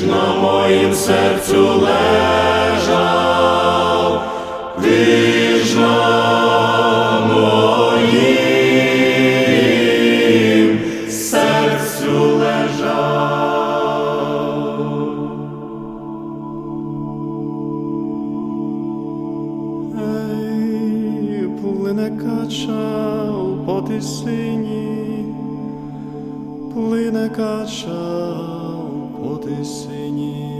Ж на моїм серцю лежав, ти ж на моїм серцю лежав. Ей, плине кача по тисині, плине кача по тисині. Ей,